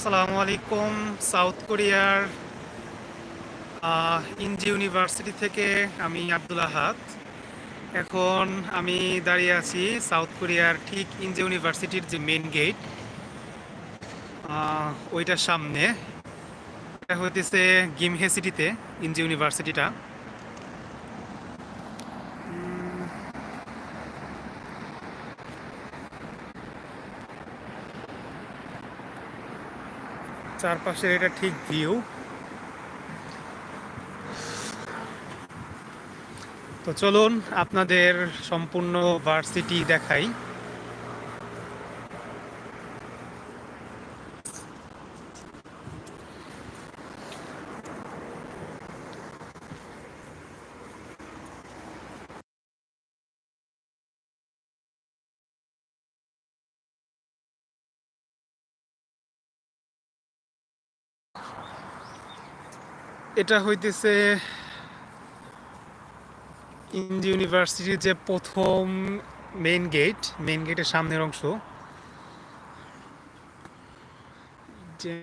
আসসালামু আলাইকুম, সাউথ কোরিয়ার ইঞ্জি ইউনিভার্সিটি থেকে আমি আব্দুল আহাদ। এখন আমি দাঁড়িয়ে আছি সাউথ কোরিয়ার ঠিক ইনজি ইউনিভার্সিটির যে মেন গেট ওইটার সামনে। এটা হইতেছে গিমহে সিটিতে, ইনজি ইউনিভার্সিটিটা। চারপাশের এটা ঠিক ভিউ তো চলুন আপনাদের সম্পূর্ণ ভার্সিটি দেখাই। এটা হইতেছে ইন্দি ইউনিভার্সিটির যে প্রথম মেইন গেট মেইন গেটের সামনের অংশ। যে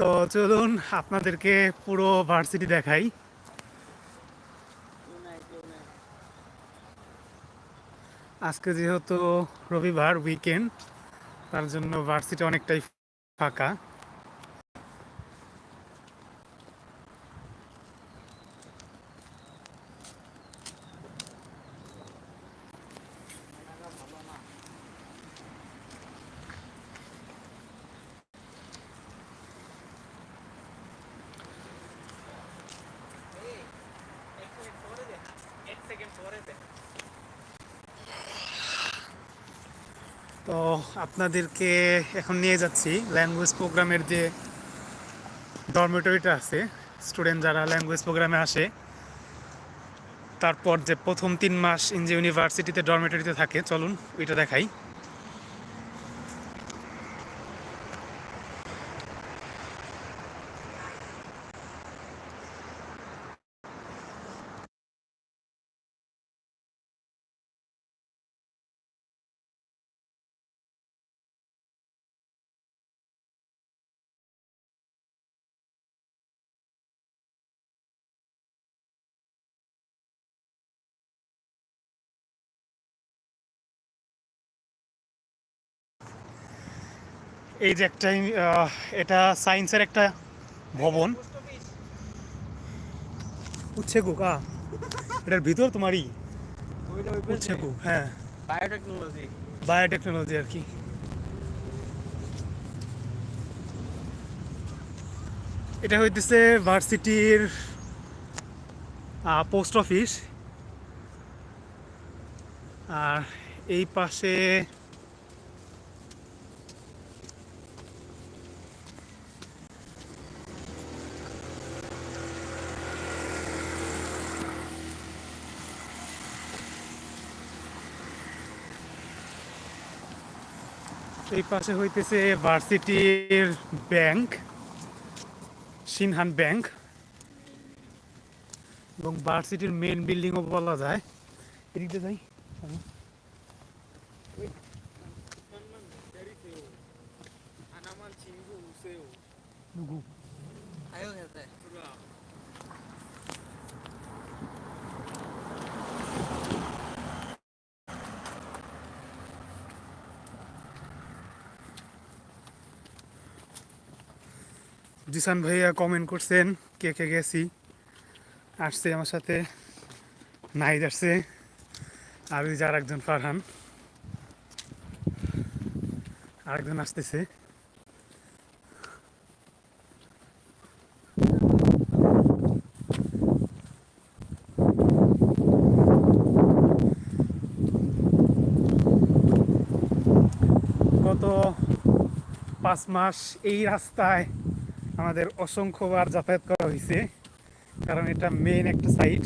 তো চলুন আপনাদেরকে পুরো ভার্সিটি দেখাই। আজকে যেহেতু রবিবার উইকেন্ড তার জন্য ভার্সিটি অনেকটাই ফাঁকা। তো আপনাদেরকে এখন নিয়ে যাচ্ছি ল্যাঙ্গুয়েজ প্রোগ্রামের যে ডরমেটরিটা আছে স্টুডেন্ট যারা ল্যাঙ্গুয়েজ প্রোগ্রামে আসে, তারপর যে প্রথম তিন মাস ইঞ্জি ইউনিভার্সিটিতে ডরমেটরিতে থাকে, চলুন ওইটা দেখাই। এই যে একটা এটা সায়েন্সের একটা ভবন। উচ্ছে কুকা এটার ভিতর তোমারই? উচ্ছে কুক হ্যাঁ। বায়োটেকনোলজি বায়োটেকনোলজি আর কি। এটা হইতেছে ভার্সিটির পোস্ট অফিস। আর এই পাশে এই পাশে হইতেছে ভার্সিটির ব্যাংক সিনহান ব্যাংক। এবং ভার্সিটির মেন বিল্ডিংও বলা যায়। এদিকে যাই। 하 জিসান ভাইয়া কমেন্ট করছেন, কে কে গেছি? আসছে আমার সাথে নাইদ আসছে আর ওই যে আর একজন ফারহান। আরেকজন আসতেছে। গত পাঁচ মাস এই রাস্তায় আমাদের অসংখ্যবার যাতায়াত করা হয়েছে, কারণ এটা মেইন একটা সাইট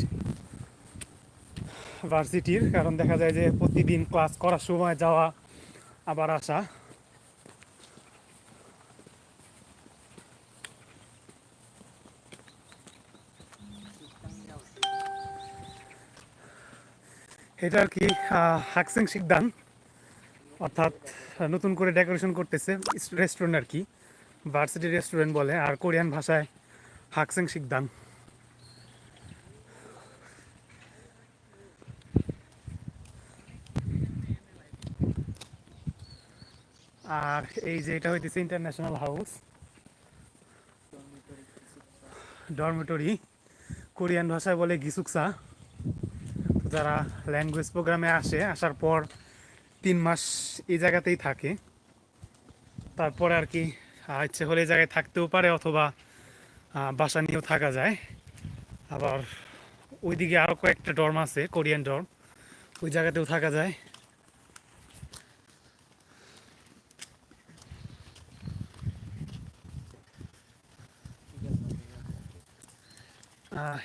ভার্সিটির কারণ দেখা যায় যে প্রতিদিন ক্লাস করার সময় যাওয়া, আবার আসা। এটা আর কি হাকসেং শিকদান, অর্থাৎ নতুন করে ডেকোরেশন করতেছে রেস্টুরেন্ট আর কি। ভার্সিটি রেস্টুরেন্ট বলে আর কোরিয়ান ভাষায় হাকসেং শিকদান আর এই যে এটা হইতেছে ইন্টারন্যাশনাল হাউস ডরমেটরি কোরিয়ান ভাষায় বলে গিসুকসা। যারা ল্যাঙ্গুয়েজ প্রোগ্রামে আসে, আসার পর তিন মাস এই জায়গাতেই থাকে। তারপরে আর কি ইচ্ছে হলে জায়গায় থাকতেও পারে অথবা বাসা নিয়েও থাকা যায়। আবার ওইদিকে আরও কয়েকটা ডর্ম আছে, কোরিয়ান ডর্ম, ওই জায়গাতেও থাকা যায়।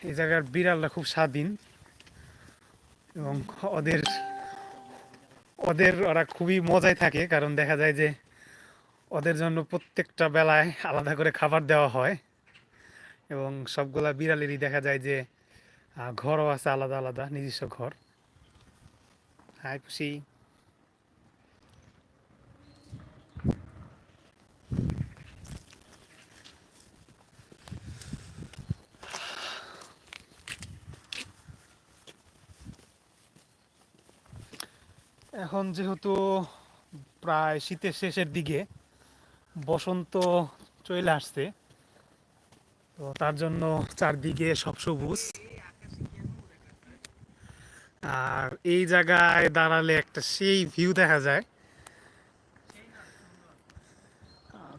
এই জায়গার বিড়ালরা খুব স্বাধীন এবং ওদের ওদের ওরা খুবই মজায় থাকে, কারণ দেখা যায় যে ওদের জন্য প্রত্যেকটা বেলায় আলাদা করে খাবার দেওয়া হয়। এবং সবগুলা বিড়ালেরই দেখা যায় যে ঘরও আছে আলাদা আলাদা, নিজস্ব ঘর। হাই খুশি। এখন যেহেতু প্রায় শীতের শেষের দিকে বসন্ত চলে আসছে। তো তার জন্য চারদিকে সব সবুজ। আর এই জায়গায় দাঁড়ালে একটা সেই ভিউ দেখা যায়।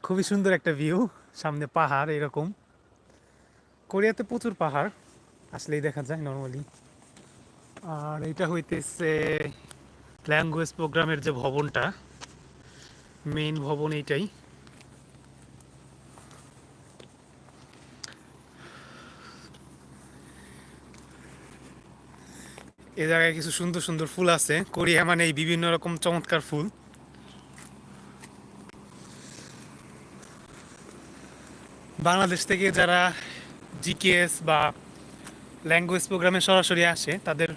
খুবই সুন্দর একটা ভিউ সামনে পাহাড় এরকম। কোরিয়াতে প্রচুর পাহাড়, আসলেই দেখা যায় নর্মালি আর এটা হইতেছে ল্যাঙ্গুয়েজ প্রোগ্রামের যে ভবনটা মেইন ভবন এইটাই। এ জায়গায় কিছু সুন্দর সুন্দর ফুল আছে। কোরিয়া মানে এই বিভিন্ন রকম চমৎকার ফুল। বাংলাদেশ থেকে যারা জিকেএস বা ল্যাঙ্গুয়েজ প্রোগ্রামে সরাসরি আসে, তাদের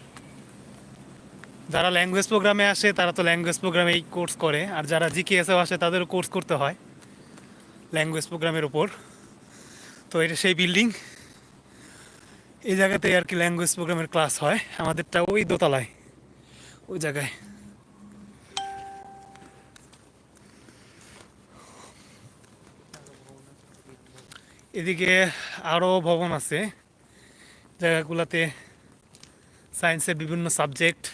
যারা ল্যাঙ্গুয়েজ প্রোগ্রামে আসে, তারা তো ল্যাঙ্গুয়েজ প্রোগ্রামেই কোর্স করে। আর যারা জিকেএসও আসে, তাদেরও কোর্স করতে হয় ল্যাঙ্গুয়েজ প্রোগ্রামের উপর তো এটা সেই বিল্ডিং। এই জায়গাতে আর কি ল্যাঙ্গুয়েজ প্রোগ্রামের ক্লাস হয়। আমাদেরটা ওই দোতলায়। ওই জায়গায়। এদিকে আরও ভবন আছে। জায়গাগুলোতে সায়েন্সের বিভিন্ন সাবজেক্ট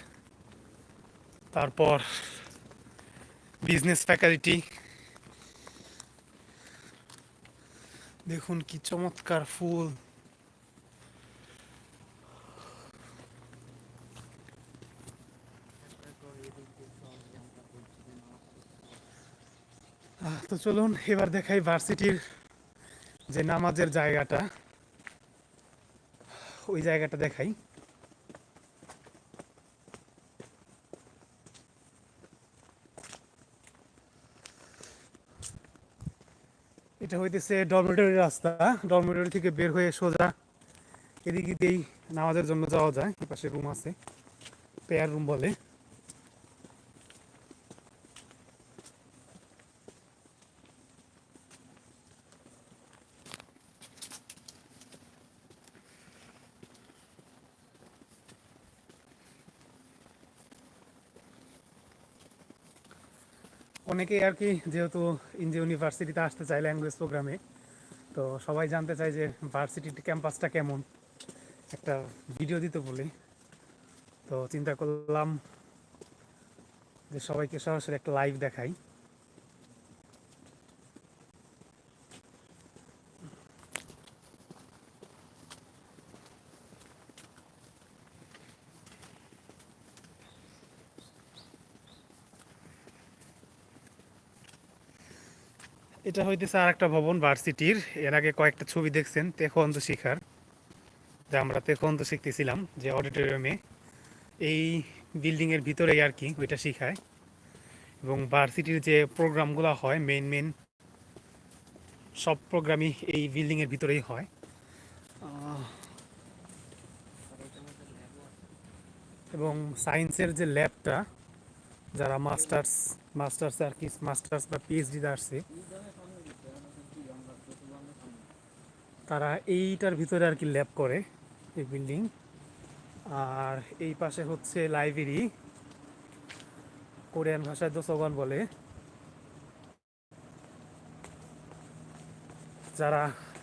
তারপর বিজনেস ফ্যাকাল্টি দেখুন কি চমৎকার ফুল। তো চলুন, এবার দেখাই ভার্সিটির যে নামাজের জায়গাটা। ওই জায়গাটা দেখাই। এটা হইতেছে ডরমেটরি রাস্তা। ডরমেটরি থেকে বের হয়ে সোজা এদিকে দিয়েই নামাজের জন্য যাওয়া যায়। এই পাশে রুম আছে পেয়ার রুম বলে। অনেকেই আর কি, যেহেতু ইন্ডি ইউনিভার্সিটিতে আসতে চায় ল্যাঙ্গুয়েজ প্রোগ্রামে তো সবাই জানতে চায় যে ভার্সিটির ক্যাম্পাসটা কেমন? একটা ভিডিও দিতে বলি। তো চিন্তা করলাম যে সবাইকে সরাসরি একটা লাইভ দেখাই। এটা হইতেছে আর একটা ভবন ভার্সিটির এর আগে কয়েকটা ছবি দেখছেন তেখন্ত শিখার। যে আমরা তেখন্ত শিখতেছিলাম, যে অডিটোরিয়ামে এই বিল্ডিংয়ের ভিতরেই আর কি ওইটা শিখায়। এবং ভার্সিটির যে প্রোগ্রামগুলো হয় মেন মেন সব প্রোগ্রামই এই বিল্ডিংয়ের ভিতরেই হয়। এবং সায়েন্সের যে ল্যাবটা যারা মাস্টার্স মাস্টার্স আর কি, মাস্টার্স বা পিএইচডি আসছে, তারা এইটার ভিতরে আর কি ল্যাব করে, এই বিল্ডিং আর এই পাশে হচ্ছে লাইব্রেরি কোরিয়ান ভাষায় দোসগান বলে। যারা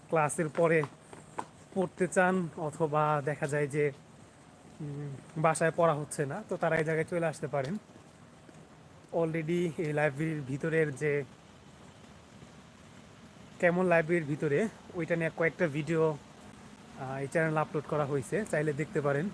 ক্লাসের পরে পড়তে চান অথবা দেখা যায় যে বাসায় পড়া হচ্ছে না, তো তারা এই জায়গায় চলে আসতে পারেন। অলরেডি এই লাইব্রেরির ভিতরের যে, কেমন লাইব্রেরির ভিতরে, ওইটা নিয়ে কয়েকটা ভিডিও এই চ্যানেল আপলোড করা হয়েছে, চাইলে দেখতে পারেন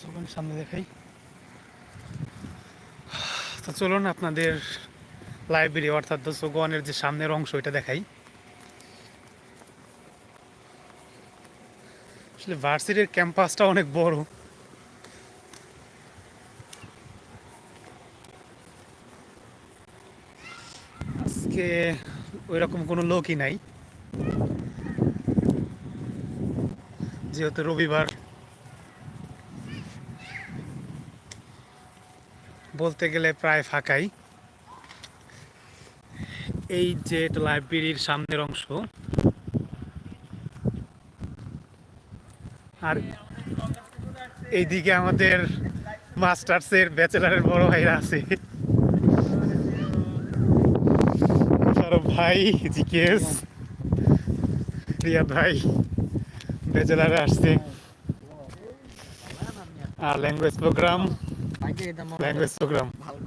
চলুন সামনে দেখাই। তো চলুন আপনাদের লাইব্রেরি অর্থাৎ দোসগনের যে সামনের অংশ এটা দেখাই। আসলে ভার্সিটির ক্যাম্পাসটা অনেক বড়। আজকে ওইরকম কোনো লোকই নাই। যেহেতু রবিবার বলতে গেলে প্রায় ফাঁকাই। এই যে লাইব্রেরির সামনের অংশ। আর এইদিকে আমাদের মাস্টার্সের, ব্যাচেলারের বড় ভাইরা আছে। ভাই রিয়াদ ভাই, ব্যাচেলারে আসছে। আর ল্যাঙ্গুয়েজ প্রোগ্রাম। আগে এটা ল্যাঙ্গুয়েজ প্রোগ্রাম ভালো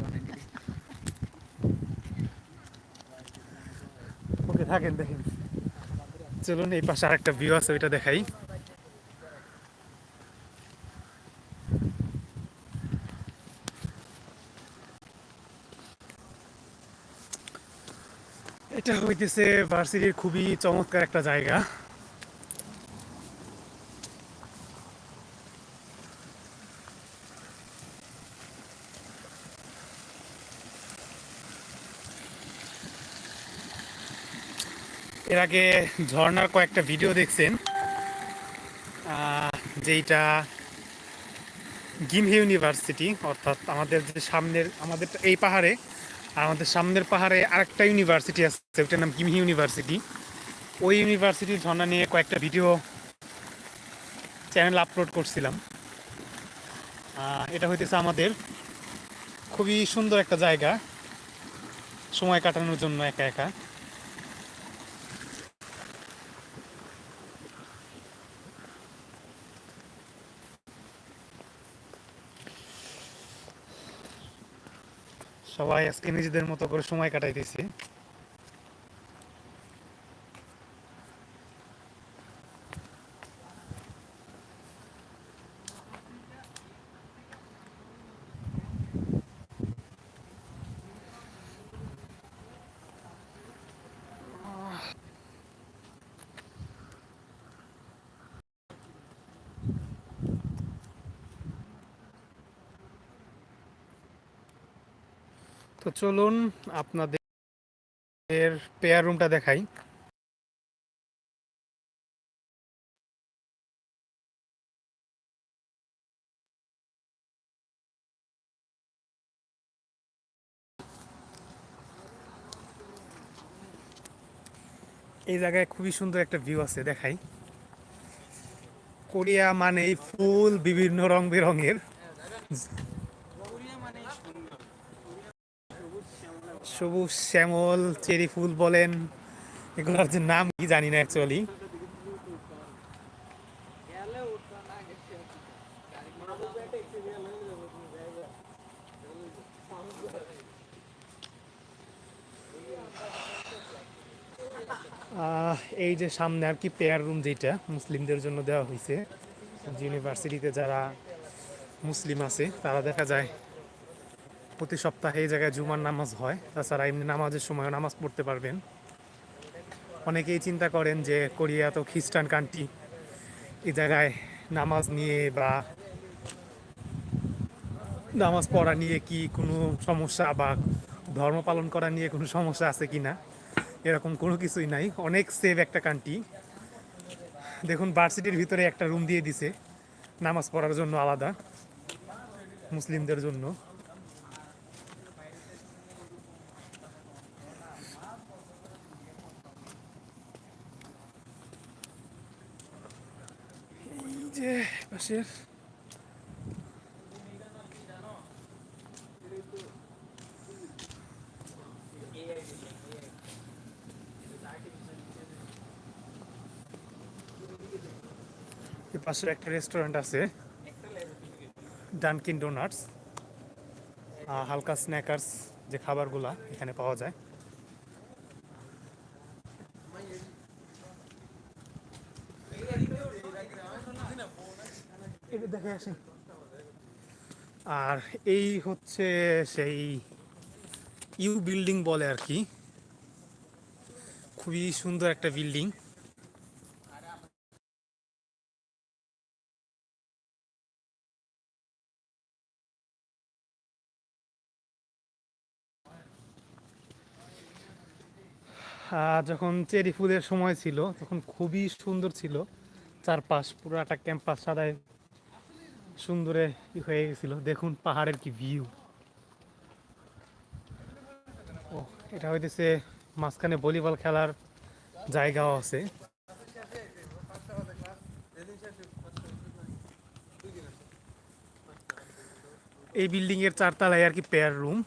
ওকে থাকেন দেখেন। চলুন এই পাশে আরেকটা ভিউ আছে ওইটা দেখাই। এটা হইতেছে ভার্সিটির খুবই চমৎকার একটা জায়গা। আগে ঝর্ণার কয়েকটা ভিডিও দেখছেন। যেইটা গিমহে ইউনিভার্সিটি অর্থাৎ আমাদের যে সামনের, আমাদের এই পাহাড়ে, আর আমাদের সামনের পাহাড়ে আরেকটা ইউনিভার্সিটি আছে, ওইটার নাম গিমহি ইউনিভার্সিটি ওই ইউনিভার্সিটির ঝর্ণা নিয়ে কয়েকটা ভিডিও চ্যানেল আপলোড করছিলাম। এটা হইতেছে আমাদের খুবই সুন্দর একটা জায়গা, সময় কাটানোর জন্য একা একা। সবাই আজকে নিজেদের মতো করে সময় কাটাইতেছে। চলুন আপনাদের পেয়ার রুমটা দেখাই। এই জায়গায় খুবই সুন্দর একটা ভিউ আছে, দেখাই। কোরিয়া মানেই ফুল, বিভিন্ন রং বেরঙের সবুজ শ্যামল, চেরি ফুল বলেন। এগুলোর যে নাম কি জানি না অ্যাকচুয়ালি এই যে সামনে আর কি পেয়ার রুম যেটা, মুসলিমদের জন্য দেওয়া হয়েছে ইউনিভার্সিটিতে যারা মুসলিম আছে, তারা দেখা যায় প্রতি সপ্তাহে এই জায়গায় জুমার নামাজ হয়। তাছাড়া এমনি নামাজের সময় নামাজ পড়তে পারবেন। অনেকেই চিন্তা করেন যে কোরিয়া তো খ্রিস্টান কান্ট্রি। এই জায়গায় নামাজ নিয়ে বা নামাজ পড়া নিয়ে কি কোনো সমস্যা বা ধর্ম পালন করা নিয়ে কোনো সমস্যা আছে কি না? এরকম কোনো কিছুই নাই। অনেক সেভ একটা কান্ট্রি দেখুন ভার্সিটির ভিতরে একটা রুম দিয়ে দিছে। নামাজ পড়ার জন্য আলাদা। মুসলিমদের জন্য। পাশের পাশে একটা রেস্টুরেন্ট আছে। ডানকিন ডোনাটস হালকা স্ন্যাকার্স যে খাবারগুলা এখানে পাওয়া যায়। আসি আর এই হচ্ছে সেই ইউ বিল্ডিং বলে আর কি। খুবই সুন্দর একটা বিল্ডিং যখন চেরি ফুলের সময় ছিল, তখন খুবই সুন্দর ছিল। চারপাশ পুরাটা ক্যাম্পাস সাদায় সুন্দরে হয়ে গেছিল। দেখুন পাহাড়ের কি ভিউ ও, এটা হইতেছে মাঝখানে ভলিবল খেলার জায়গাও আছে। এই বিল্ডিং এর চারতলায় আর কি পেয়ার রুম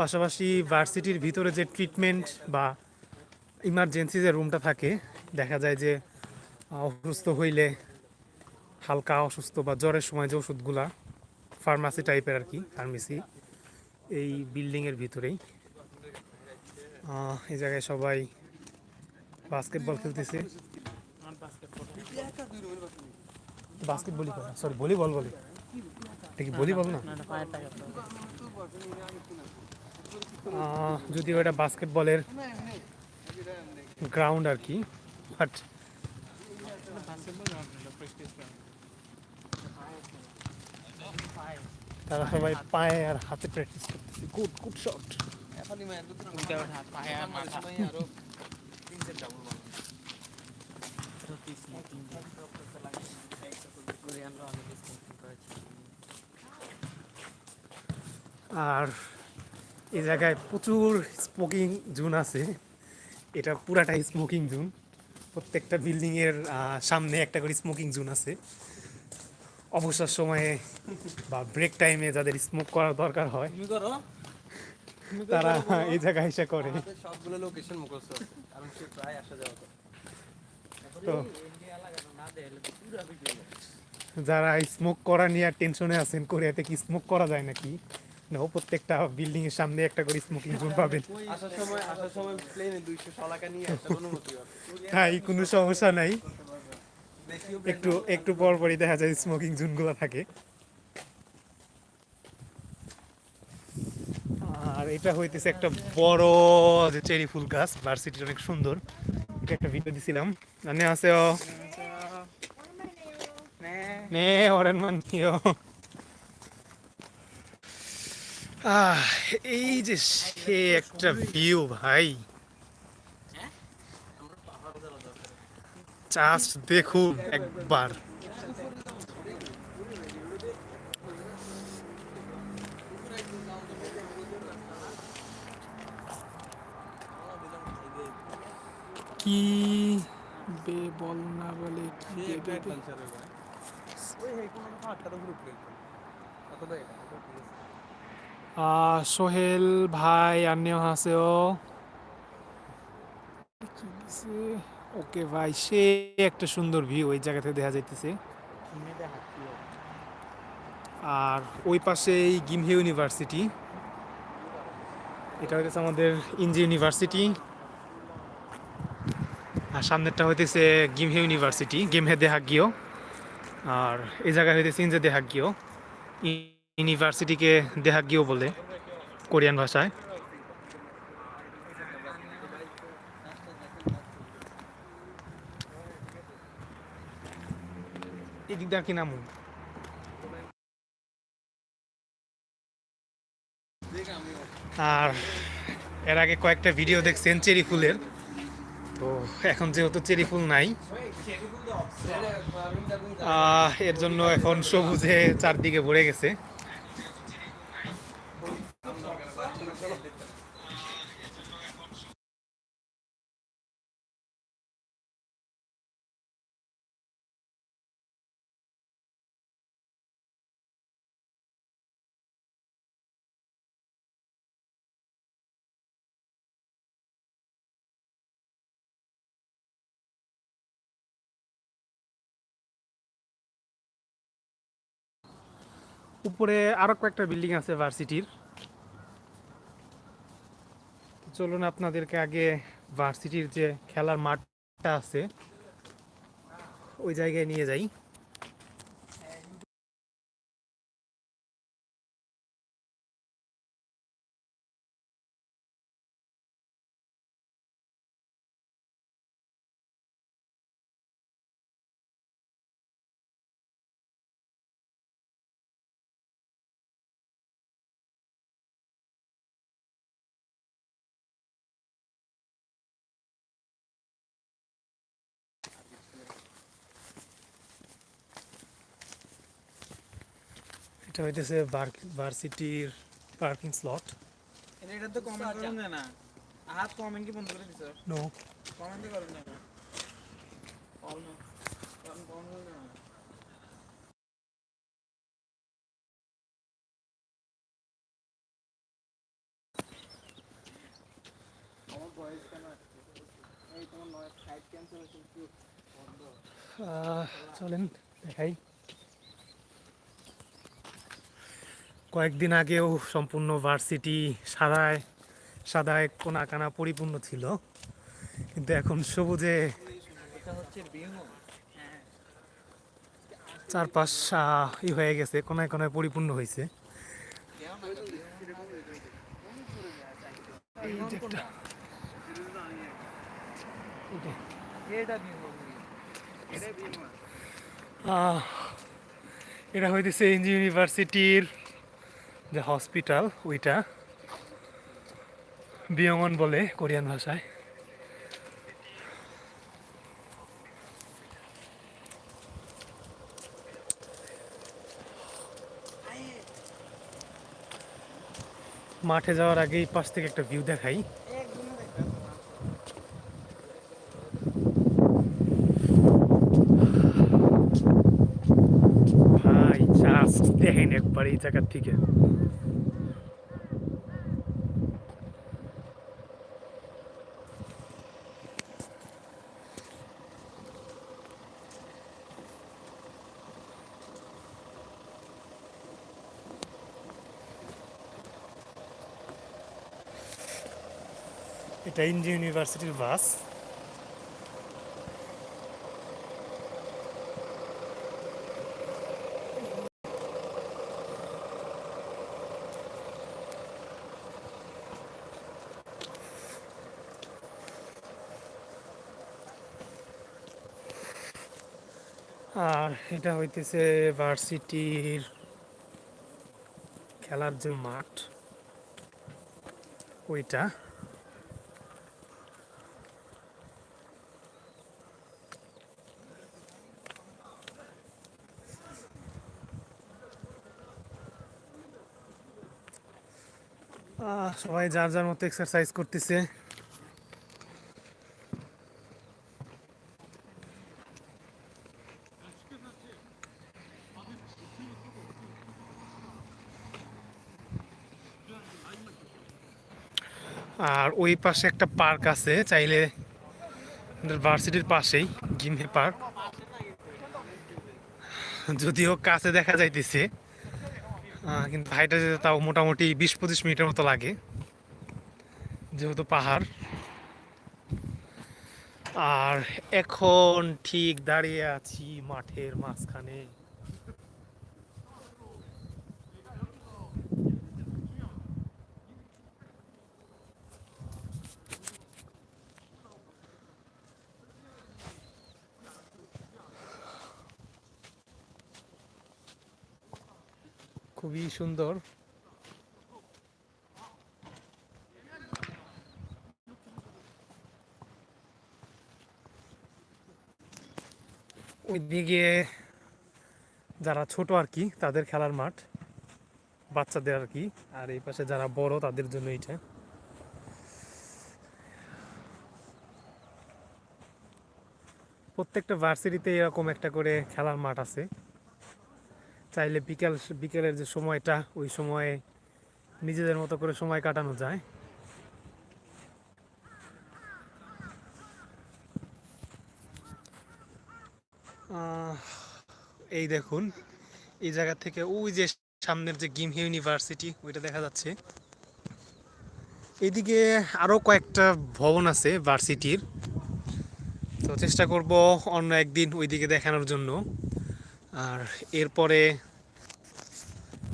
পাশাপাশি ভার্সিটির ভিতরে যে ট্রিটমেন্ট বা ইমার্জেন্সি যে রুমটা থাকে, দেখা যায় যে অসুস্থ হইলে হালকা, অসুস্থ বা জ্বরের সময় যে ওষুধগুলা ফার্মাসি টাইপের আর কি ফার্মেসি এই বিল্ডিংয়ের ভিতরেই। এই জায়গায় সবাই বাস্কেটবল খেলতেছে। বাস্কেটবলই সরি ভলিবল বলে। এটা কি ভলিবল না? যদিও এটা বাস্কেটবলের গ্রাউন্ড আর কি বাট তারা সবাই পায়ে আর হাতে প্র্যাকটিস করতেছে। গুড গুড শট আর এই জায়গায় প্রচুর স্মোকিং জোন আছে। এটা পুরাটাই স্মোকিং জোন প্রত্যেকটা বিল্ডিং এর আহ, সামনে একটা করে স্মোকিং জোন আছে। অবসর সময়ে বা ব্রেক টাইমে যাদের স্মোক করার দরকার হয়। তারা এই জায়গায় এসে করে। সবগুলো লোকেশন মুখস্থ কারণ সে প্রায় আসা যাওয়া তো যারা স্মোক করা নিয়ে টেনশনে আছেন কোরিয়াতে কি স্মোক করা যায় নাকি? না প্রত্যেকটা বিল্ডিং এর সামনে একটা করে স্মোকিং জোন পাবেন। আসার সময় আসার সময় প্লেনে দুইশো টাকা নিয়ে আসার অনুমতি তাই কোনো সমস্যা নাই। একটু একটু পর পরই দেখা যায় স্মোকিং জোনগুলো থাকে। আর এটা হইতেছে একটা বড় যে চেরি ফুল গাছ ভার্সিটির অনেক সুন্দর। এটা একটা ভিডিও দিছিলাম। জানে আছে ও। নে ওরেন মান এই যে সে একটা ভিউ ভাই। জাস্ট দেখুন একবার। কি বে বল না বলে কি সে বে একটা বে বে। অ্যাডভেঞ্চার হবে ওই হে কোনো হাতটা তো গ্রুপ প্লে কত দেয় এটা? কত প্লেস আহ, সোহেল ভাই আন্নিও হাসেও। ওকে ভাই সে একটা সুন্দর ভিউ ওই জায়গা থেকে দেখা যাইতেছে। আর ওই পাশেই গিমহে ইউনিভার্সিটি এটা হইতেছে আমাদের ইঞ্জি ইউনিভার্সিটি আর সামনেরটা হইতেছে গিমহে ইউনিভার্সিটি গিমহে দেহাগিও আর এই জায়গায় হইতেছে ইঞ্জে দেহাগিও ইউনিভার্সিটিকে দেহাগিও বলে কোরিয়ান ভাষায় এই দিকটা কি নামুন? আর এর আগে কয়েকটা ভিডিও দেখছেন চেরি ফুলের। তো এখন যেহেতু চেরি ফুল নাই এর জন্য এখন সবুজে চারদিকে ভরে গেছে। উপরে আরও কয়েকটা বিল্ডিং আছে ভার্সিটির। চলুন আপনাদেরকে আগে ভার্সিটির যে খেলার মাঠটা আছে, ওই জায়গায় নিয়ে যাই। এটা হইতেছে ভার্সিটির পার্কিং স্লট এটা তো কমেন্ট করুন না। হাত কমেন্ট কি বন্ধ করে দিছো? নো কমেন্ট করুন না। কল না কমেন্ট করুন না। আমার ভয়েস কেন এই তোমার নয়েজ সাইড ক্যান্সেলেশন কি আহ, চলেন দেখাই। কয়েকদিন আগেও সম্পূর্ণ ভার্সিটি সাদায় সাদায় কোনা কানা পরিপূর্ণ ছিল। কিন্তু এখন সবুজে চারপাশ ই হয়ে গেছে, কোনায় কোনায় পরিপূর্ণ হয়েছে। এটা হইতেছে ইউনিভার্সিটির যে হসপিটাল, ওইটা বিয়ঙ্গন বলে কোরিয়ান ভাষায়। মাঠে যাওয়ার আগে পাশ থেকে একটা ভিউ দেখাই একদম দেখবে ভাই জাস্ট দেখেন একবার এই জায়গার থেকে এটা ইন্ডি ইউনিভার্সিটির বাস আর এটা হইতেছে ভার্সিটির খেলার যে মাঠ ওইটা। সবাই যার যার মতো এক্সারসাইজ করতেছে। আর ওই পাশে একটা পার্ক আছে, চাইলে ভার্সিটির পাশেই গিমে পার্ক। যদিও কাছে দেখা যাইতেছে কিন্তু হাইটে যেতে তাও মোটামুটি বিশ পঁচিশ মিনিটের মতো লাগে। যেহেতু পাহাড়। আর এখন ঠিক দাঁড়িয়ে আছি মাঠের মাঝখানে। খুবই সুন্দর। ওইদিকে যারা ছোট আর কি, তাদের খেলার মাঠ, বাচ্চাদের আর কি, আর এই পাশে যারা বড়, তাদের জন্য এটা প্রত্যেকটা ভার্সিটিতে এরকম একটা করে খেলার মাঠ আছে। চাইলে বিকেল, বিকেলের যে সময়টা, ওই সময়ে নিজেদের মতো করে সময় কাটানো যায়। এই দেখুন, এই জায়গা থেকে ওই যে সামনের যে গিম ইউনিভার্সিটি, ওইটা দেখা যাচ্ছে। এদিকে আরও কয়েকটা ভবন আছে ভার্সিটির। তো চেষ্টা করব অন্য একদিন ওইদিকে দেখানোর জন্য। আর এরপরে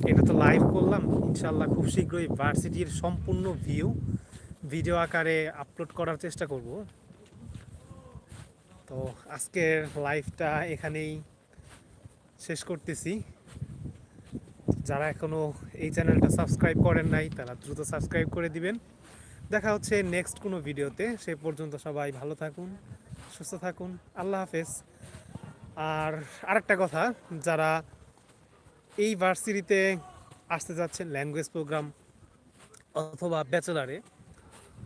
এটা তো লাইভ করলাম। ইনশাল্লাহ খুব শীঘ্রই ভার্সিটির সম্পূর্ণ ভিউ ভিডিও আকারে আপলোড করার চেষ্টা করব। তো আজকের লাইভটা এখানেই শেষ করতেছি। যারা এখনও এই চ্যানেলটা সাবস্ক্রাইব করেন নাই, তারা দ্রুত সাবস্ক্রাইব করে দিবেন। দেখা হচ্ছে নেক্সট কোনো ভিডিওতে সে পর্যন্ত সবাই ভালো থাকুন, সুস্থ থাকুন। আল্লাহ হাফেজ। আর আরেকটা কথা, যারা এই ভার্সিটিতে আসতে যাচ্ছেন ল্যাঙ্গুয়েজ প্রোগ্রাম অথবা ব্যাচেলারে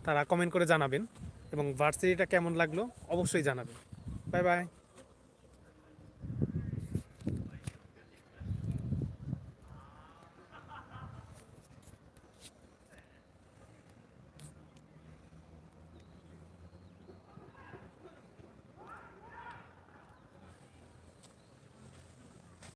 তারা কমেন্ট করে জানাবেন এবং ভার্সিটিটা কেমন লাগল? অবশ্যই জানাবেন। 拜拜。